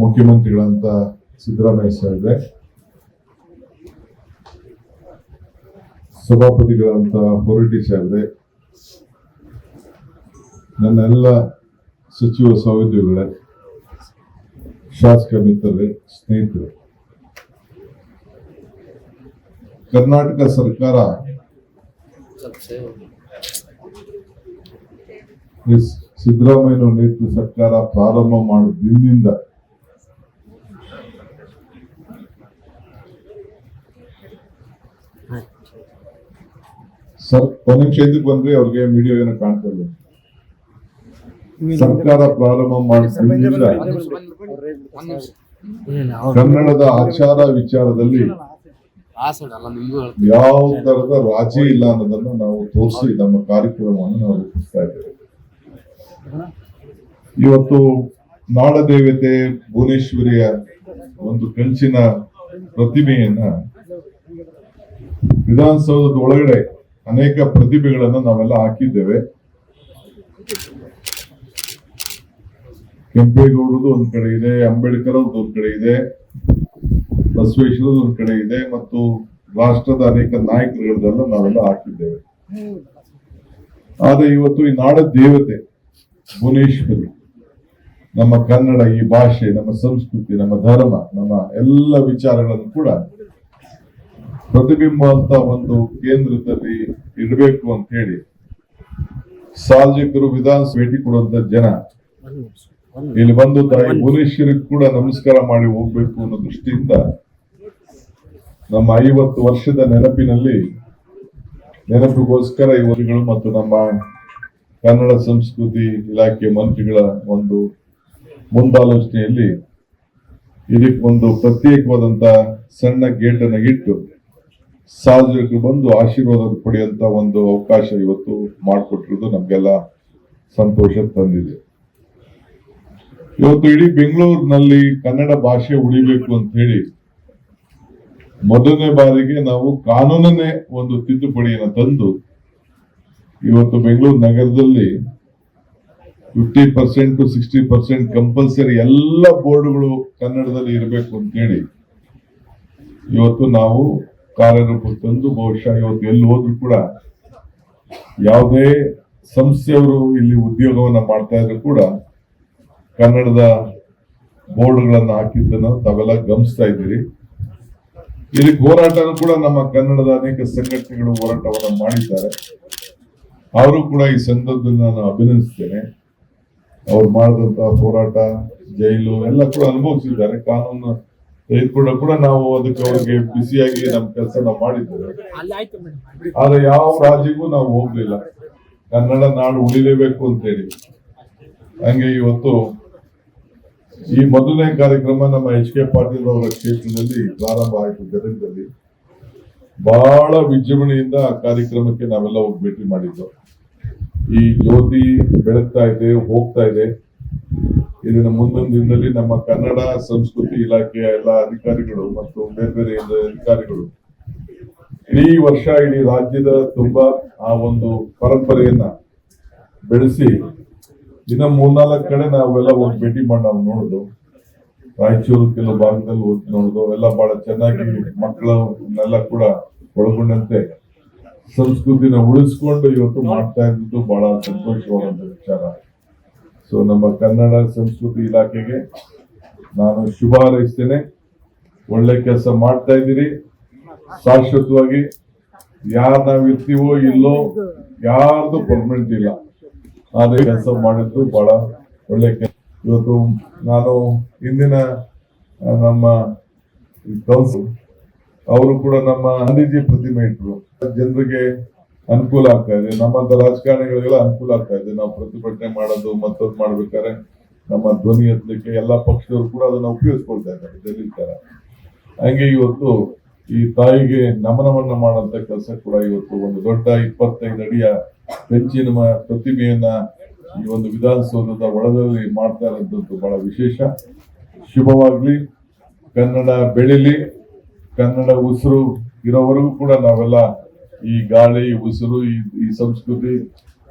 ಮುಖ್ಯಮಂತ್ರಿಗಳಂತ ಸಿದ್ದರಾಮಯ್ಯ ಸಾಹೇಬ್ರೆ ಸಭಾಪತಿಗಳಂತ ಹೊರಟಿ ಸಾಹೇಬ್ರೆ ನನ್ನೆಲ್ಲ ಸಚಿವ ಸಹೋದ್ಯೋಗಿಗಳೇ, ಶಾಸಕ ಮಿತ್ರರೇ, ಸ್ನೇಹಿತರು, ಕರ್ನಾಟಕ ಸರ್ಕಾರ ಸಿದ್ದರಾಮಯ್ಯ ನೇತೃತ್ವ ಸರ್ಕಾರ ಪ್ರಾರಂಭ ಮಾಡಿದ ದಿನದಿಂದ ಸರ್ ಒಂದ್ ನಿಮಿಷ ಇದಕ್ಕೆ ಬಂದ್ರೆ ಅವ್ರಿಗೆ ವಿಡಿಯೋ ಏನೋ ಕಾಣ್ತಾ ಇಲ್ಲ ಸರ್ಕಾರ ಪ್ರಾರಂಭ ಮಾಡಿ ಕನ್ನಡದ ಆಚಾರ ವಿಚಾರದಲ್ಲಿ ಯಾವ ತರದ ರಾಜಿ ಇಲ್ಲ ಅನ್ನೋದನ್ನ ನಾವು ತೋರಿಸಿ ನಮ್ಮ ಕಾರ್ಯಕ್ರಮವನ್ನು ನಾವು ರೂಪಿಸ್ತಾ ಇದ್ದೇವೆ. ಇವತ್ತು ನಾಡದೇವತೆ ಭುವನೇಶ್ವರಿಯ ಒಂದು ಕಂಚಿನ ಪ್ರತಿಮೆಯನ್ನ ವಿಧಾನಸೌಧದ ಒಳಗಡೆ ಅನೇಕ ಪ್ರತಿಭೆಗಳನ್ನು ನಾವೆಲ್ಲ ಹಾಕಿದ್ದೇವೆ. ಕೆಂಪೇಗೌಡರದು ಒಂದ್ ಕಡೆ ಇದೆ ಅಂಬೇಡ್ಕರ್ ಅವ್ರದ್ದು ಒಂದ್ ಕಡೆ ಇದೆ ಬಸವೇಶ್ವರದ ಒಂದ್ ಕಡೆ ಇದೆ ಮತ್ತು ರಾಷ್ಟ್ರದ ಅನೇಕ ನಾಯಕರುಗಳದೆಲ್ಲ ನಾವೆಲ್ಲ ಹಾಕಿದ್ದೇವೆ. ಆದ್ರೆ ಇವತ್ತು ಈ ನಾಡ ದೇವತೆ ಭುವನೇಶ್ವರಿ, ನಮ್ಮ ಕನ್ನಡ ಈ ಭಾಷೆ, ನಮ್ಮ ಸಂಸ್ಕೃತಿ, ನಮ್ಮ ಧರ್ಮ, ನಮ್ಮ ಎಲ್ಲ ವಿಚಾರಗಳನ್ನು ಕೂಡ ಪ್ರತಿಬಿಂಬ ಅಂತ ಒಂದು ಕೇಂದ್ರದಲ್ಲಿ ಇಡಬೇಕು ಅಂತ ಹೇಳಿ ಸಾರ್ವಜನಿಕರು ವಿಧಾನ ಭೇಟಿ ಕೊಡುವಂತ ಜನ ಇಲ್ಲಿ ಬಂದು ತಾಯಿ ಭುವನೇಶ್ವರಿಗೆ ಕೂಡ ನಮಸ್ಕಾರ ಮಾಡಿ ಹೋಗ್ಬೇಕು ಅನ್ನೋ ದೃಷ್ಟಿಯಿಂದ ನಮ್ಮ ಐವತ್ತು ವರ್ಷದ ನೆನಪಿನಲ್ಲಿ ನೆನಪಿಗೋಸ್ಕರ ಇವರುಗಳು ಮತ್ತು ನಮ್ಮ ಕನ್ನಡ ಸಂಸ್ಕೃತಿ ಇಲಾಖೆ ಮಂತ್ರಿಗಳ ಒಂದು ಮುಂದಾಲೋಚನೆಯಲ್ಲಿ ಇದಕ್ಕೆ ಒಂದು ಪ್ರತ್ಯೇಕವಾದಂತ ಸಣ್ಣ ಗೇಟನ್ನು ಇಟ್ಟು ಸಾರ್ವಜನಿಕರು ಬಂದು ಆಶೀರ್ವಾದ ಪಡೆಯುವಂತ ಒಂದು ಅವಕಾಶ ಇವತ್ತು ಮಾಡಿಕೊಟ್ಟಿರೋದು ನಮಗೆಲ್ಲ ಸಂತೋಷ ತಂದಿದೆ. ಇವತ್ತು ಇಡೀ ಬೆಂಗಳೂರಿನಲ್ಲಿ ಕನ್ನಡ ಭಾಷೆ ಉಳಿಬೇಕು ಅಂತ ಹೇಳಿ ಮೊದಲನೇ ಬಾರಿಗೆ ನಾವು ಕಾನೂನನ್ನೇ ಒಂದು ತಿದ್ದುಪಡಿಯನ್ನು ತಂದು ಇವತ್ತು ಬೆಂಗಳೂರು ನಗರದಲ್ಲಿ fifty percent to sixty percent compulsory ಎಲ್ಲ ಬೋರ್ಡ್ಗಳು ಕನ್ನಡದಲ್ಲಿ ಇರಬೇಕು ಅಂತ ಹೇಳಿ ಇವತ್ತು ನಾವು ಕಾರ್ಯರೂಪಕ್ಕೆ ತಂದು ಬಹುಶಃ ಇವತ್ತು ಎಲ್ಲಿ ಹೋದ್ರು ಕೂಡ ಯಾವುದೇ ಸಂಸ್ಥೆಯವರು ಇಲ್ಲಿ ಉದ್ಯೋಗವನ್ನ ಮಾಡ್ತಾ ಇದ್ರು ಕೂಡ ಕನ್ನಡದ ಬೋರ್ಡ್ಗಳನ್ನು ಹಾಕಿದ್ದನ್ನು ತಾವೆಲ್ಲ ಗಮನಿಸ್ತಾ ಇದ್ದೀರಿ. ಇಲ್ಲಿ ಹೋರಾಟನೂ ಕೂಡ ನಮ್ಮ ಕನ್ನಡದ ಅನೇಕ ಸಂಘಟನೆಗಳು ಹೋರಾಟವನ್ನು ಮಾಡಿದ್ದಾರೆ. ಅವರು ಕೂಡ ಈ ಸಂದರ್ಭದಲ್ಲಿ ನಾನು ಅಭಿನಂದಿಸ್ತೇನೆ. ಅವ್ರು ಮಾಡಿದಂತಹ ಹೋರಾಟ, ಜೈಲು ಎಲ್ಲ ಕೂಡ ಅನುಭವಿಸಿದ್ದಾರೆ. ಕಾನೂನು ತೆಗೆದುಕೊಂಡ ಕೂಡ ನಾವು ಅದಕ್ಕೆ ಅವ್ರಿಗೆ ಬಿಸಿಯಾಗಿ ನಮ್ಮ ಕೆಲಸ ನಾವು ಮಾಡಿದ್ದೇವೆ. ಆದ್ರೆ ಯಾವ ರಾಜ್ಯಕ್ಕೂ ನಾವು ಹೋಗ್ಲಿಲ್ಲ. ಕನ್ನಡ ನಾಡು ಉಳಿಲೇಬೇಕು ಅಂತ ಹೇಳಿ ಹಂಗೆ ಇವತ್ತು ಈ ಮೊದಲನೇ ಕಾರ್ಯಕ್ರಮ ನಮ್ಮ ಎಚ್ ಕೆ ಪಾಟೀಲ್ ಅವರ ಕ್ಷೇತ್ರದಲ್ಲಿ ಪ್ರಾರಂಭ ಆಯಿತು ಗದಗದಲ್ಲಿ. ಬಹಳ ವಿಜೃಂಭಣೆಯಿಂದ ಆ ಕಾರ್ಯಕ್ರಮಕ್ಕೆ ನಾವೆಲ್ಲ ಹೋಗಿ ಭೇಟಿ ಮಾಡಿದ್ದು. ಈ ಜ್ಯೋತಿ ಬೆಳಗ್ತಾ ಇದೆ ಹೋಗ್ತಾ ಇದೆ. ಇದನ್ನ ಮುಂದೊಂದು ದಿನದಲ್ಲಿ ನಮ್ಮ ಕನ್ನಡ ಸಂಸ್ಕೃತಿ ಇಲಾಖೆಯ ಎಲ್ಲ ಅಧಿಕಾರಿಗಳು ಮತ್ತು ಬೇರೆ ಬೇರೆ ಅಧಿಕಾರಿಗಳು ಇಡೀ ವರ್ಷ ಇಡೀ ರಾಜ್ಯದ ತುಂಬಾ ಆ ಒಂದು ಪರಂಪರೆಯನ್ನ ಬೆಳೆಸಿ ದಿನ ಮೂರ್ನಾಲ್ಕು ಕಡೆ ನಾವೆಲ್ಲ ಹೋಗಿ ಭೇಟಿ ಮಾಡಿ ನಾವು ನೋಡುದು. ರಾಯಚೂರು ಕೆಲವು ಭಾಗದಲ್ಲಿ ಹೋಗಿ ನೋಡುದು, ಎಲ್ಲ ಬಹಳ ಚೆನ್ನಾಗಿ ಮಕ್ಕಳನ್ನೆಲ್ಲ ಕೂಡ ಒಳಗೊಂಡಂತೆ. ಸಂಸ್ಕೃತಿನ ಉಳಿಸ್ಕೊಂಡು ಇವತ್ತು ಮಾಡ್ತಾ ಇದ್ದು ಬಹಳ ಸಂತೋಷವಾದಂತ ವಿಚಾರ. ಸೊ ನಮ್ಮ ಕನ್ನಡ ಸಂಸ್ಕೃತಿ ಇಲಾಖೆಗೆ ನಾನು ಶುಭ ಹಾರೈಸ್ತೇನೆ ಒಳ್ಳೆ ಕೆಲಸ ಮಾಡ್ತಾ ಇದ್ದೀರಿ. ಶಾಶ್ವತವಾಗಿ ಯಾರು ನಾವು ಇರ್ತೀವೋ ಇಲ್ಲೋ ಯಾರ್ದು ಪರ್ಮನೆಂಟ್ ಇಲ್ಲ. ಆದರೆ ಕೆಲಸ ಮಾಡಿದ್ದು ಬಹಳ ಒಳ್ಳೆ ಕೆಲಸ. ಇವತ್ತು ನಾನು ಇಂದಿನ ನಮ್ಮ ಕೌನ್ಸಿಲ್ ಅವರು ಕೂಡ ನಮ್ಮ ಗಾಂಧೀಜಿ ಪ್ರತಿಮೆ ಇಟ್ರು. ಜನರಿಗೆ ಅನುಕೂಲ ಆಗ್ತಾ ಇದೆ. ನಮ್ಮಂತ ರಾಜಕಾರಣಿಗಳಿಗೆಲ್ಲ ಅನುಕೂಲ ಆಗ್ತಾ ಇದೆ. ನಾವು ಪ್ರತಿಭಟನೆ ಮಾಡೋದು, ಮತ್ತೊಂದು ಮಾಡ್ಬೇಕಾದ್ರೆ ನಮ್ಮ ಧ್ವನಿ ಎತ್ತಲಿಕ್ಕೆ ಎಲ್ಲಾ ಪಕ್ಷದವರು ಕೂಡ ಅದನ್ನ ಉಪಯೋಗಿಸ್ಕೊಳ್ತಾ ಇದ್ದಾರೆ. ಡೆಲ್ಲಿ ತರ. ಹಂಗೆ ಇವತ್ತು ಈ ತಾಯಿಗೆ ನಮನವನ್ನ ಮಾಡಂತ ಕೆಲಸ ಕೂಡ ಇವತ್ತು ಒಂದು ದೊಡ್ಡ ಇಪ್ಪತ್ತೈದು ಅಡಿಯ ಬೆಂಚಿನ ಪ್ರತಿಮೆಯನ್ನ ಈ ಒಂದು ವಿಧಾನಸೌಧದ ಒಳದಲ್ಲಿ ಮಾಡ್ತಾ ಇರೋದಂತೂ ಬಹಳ ವಿಶೇಷ. ಶುಭವಾಗ್ಲಿ. ಕನ್ನಡ ಬೆಳಿಲಿ. ಕನ್ನಡ ಉಸಿರು ಇರೋವರೆಗೂ ಕೂಡ ನಾವೆಲ್ಲ ಈ ಗಾಳಿ ಉಸಿರು, ಈ ಸಂಸ್ಕೃತಿ,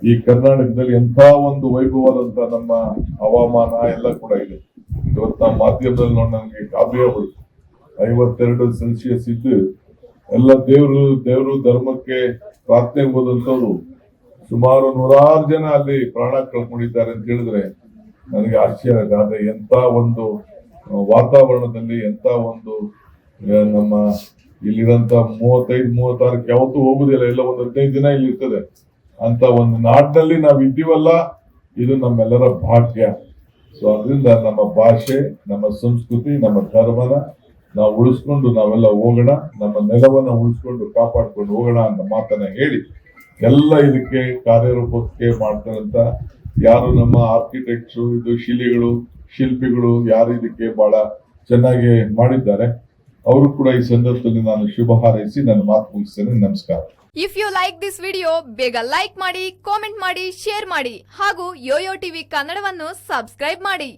ಈ ಕರ್ನಾಟಕದಲ್ಲಿ ಎಂಥ ಒಂದು ವೈಭವದಂತ ನಮ್ಮ ಹವಾಮಾನ ಎಲ್ಲ ಕೂಡ ಇದೆ. ಇವತ್ತು ಮಾಧ್ಯಮದಲ್ಲಿ ನೋಡಿ ನನಗೆ ಆಗ್ಬಿಡ್ತು ಐವತ್ತೆರಡು ಸೆಲ್ಸಿಯಸ್ ಇದ್ದು ಎಲ್ಲ ದೇವರು ದೇವರು ಧರ್ಮಕ್ಕೆ ಪ್ರಾರ್ಥನೆ ಹೋದಂಥವ್ರು ಸುಮಾರು ನೂರಾರು ಜನ ಅಲ್ಲಿ ಪ್ರಾಣ ಕಳ್ಕೊಂಡಿದ್ದಾರೆ ಅಂತ ಹೇಳಿದ್ರೆ ನನಗೆ ಆಶ್ಚರ್ಯ ಇದೆ ಆದ್ರೆ ಎಂತ ಒಂದು ವಾತಾವರಣದಲ್ಲಿ ಎಂತ ಒಂದು ನಮ್ಮ ಇಲ್ಲಿರಂತ ಮೂವತ್ತೈದು, ಮೂವತ್ತಾರಕ್ಕೆ ಯಾವತ್ತೂ ಹೋಗುದಿಲ್ಲ. ಎಲ್ಲ ಒಂದು ಹದಿನೈದು ದಿನ ಇಲ್ಲಿ ಇರ್ತದೆ. ಅಂತ ಒಂದು ನಾಡಿನಲ್ಲಿ ನಾವು ಇದ್ದೀವಲ್ಲ, ಇದು ನಮ್ಮೆಲ್ಲರ ಭಾಗ್ಯ. ಸೊ ಅದರಿಂದ ನಮ್ಮ ಭಾಷೆ, ನಮ್ಮ ಸಂಸ್ಕೃತಿ, ನಮ್ಮ ಧರ್ಮನ ನಾವು ಉಳಿಸ್ಕೊಂಡು ನಾವೆಲ್ಲ ಹೋಗೋಣ, ನಮ್ಮ ನೆಲವನ್ನ ಉಳಿಸ್ಕೊಂಡು ಕಾಪಾಡ್ಕೊಂಡು ಹೋಗೋಣ ಅಂತ ಮಾತನ್ನ ಹೇಳಿ, ಎಲ್ಲ ಇದಕ್ಕೆ ಕಾರ್ಯರೂಪಕ್ಕೆ ಮಾಡ್ತಾರಂತ ಯಾರು ನಮ್ಮ ಆರ್ಕಿಟೆಕ್ಟ್ಸು ಇದು ಶಿಲೆಗಳು, ಶಿಲ್ಪಿಗಳು ಯಾರು ಇದಕ್ಕೆ ಬಹಳ ಚೆನ್ನಾಗಿ ಮಾಡಿದ್ದಾರೆ. ಅವರು ಕೂಡ ಈ ಸಂದರ್ಭದಲ್ಲಿ ನಾನು ಶುಭ ಹಾರೈಸಿ ನನ್ನ ಮಾತು ಮುಗಿಸ್ತೇನೆ. ನಮಸ್ಕಾರ. If you like this video ಬೇಗ ಲೈಕ್ ಮಾಡಿ ಕಾಮೆಂಟ್ ಮಾಡಿ ಶೇರ್ ಮಾಡಿ ಹಾಗೂ ಯೋಯೋ ಟಿವಿ ಕನ್ನಡವನ್ನು ಸಬ್ಸ್ಕ್ರೈಬ್ ಮಾಡಿ.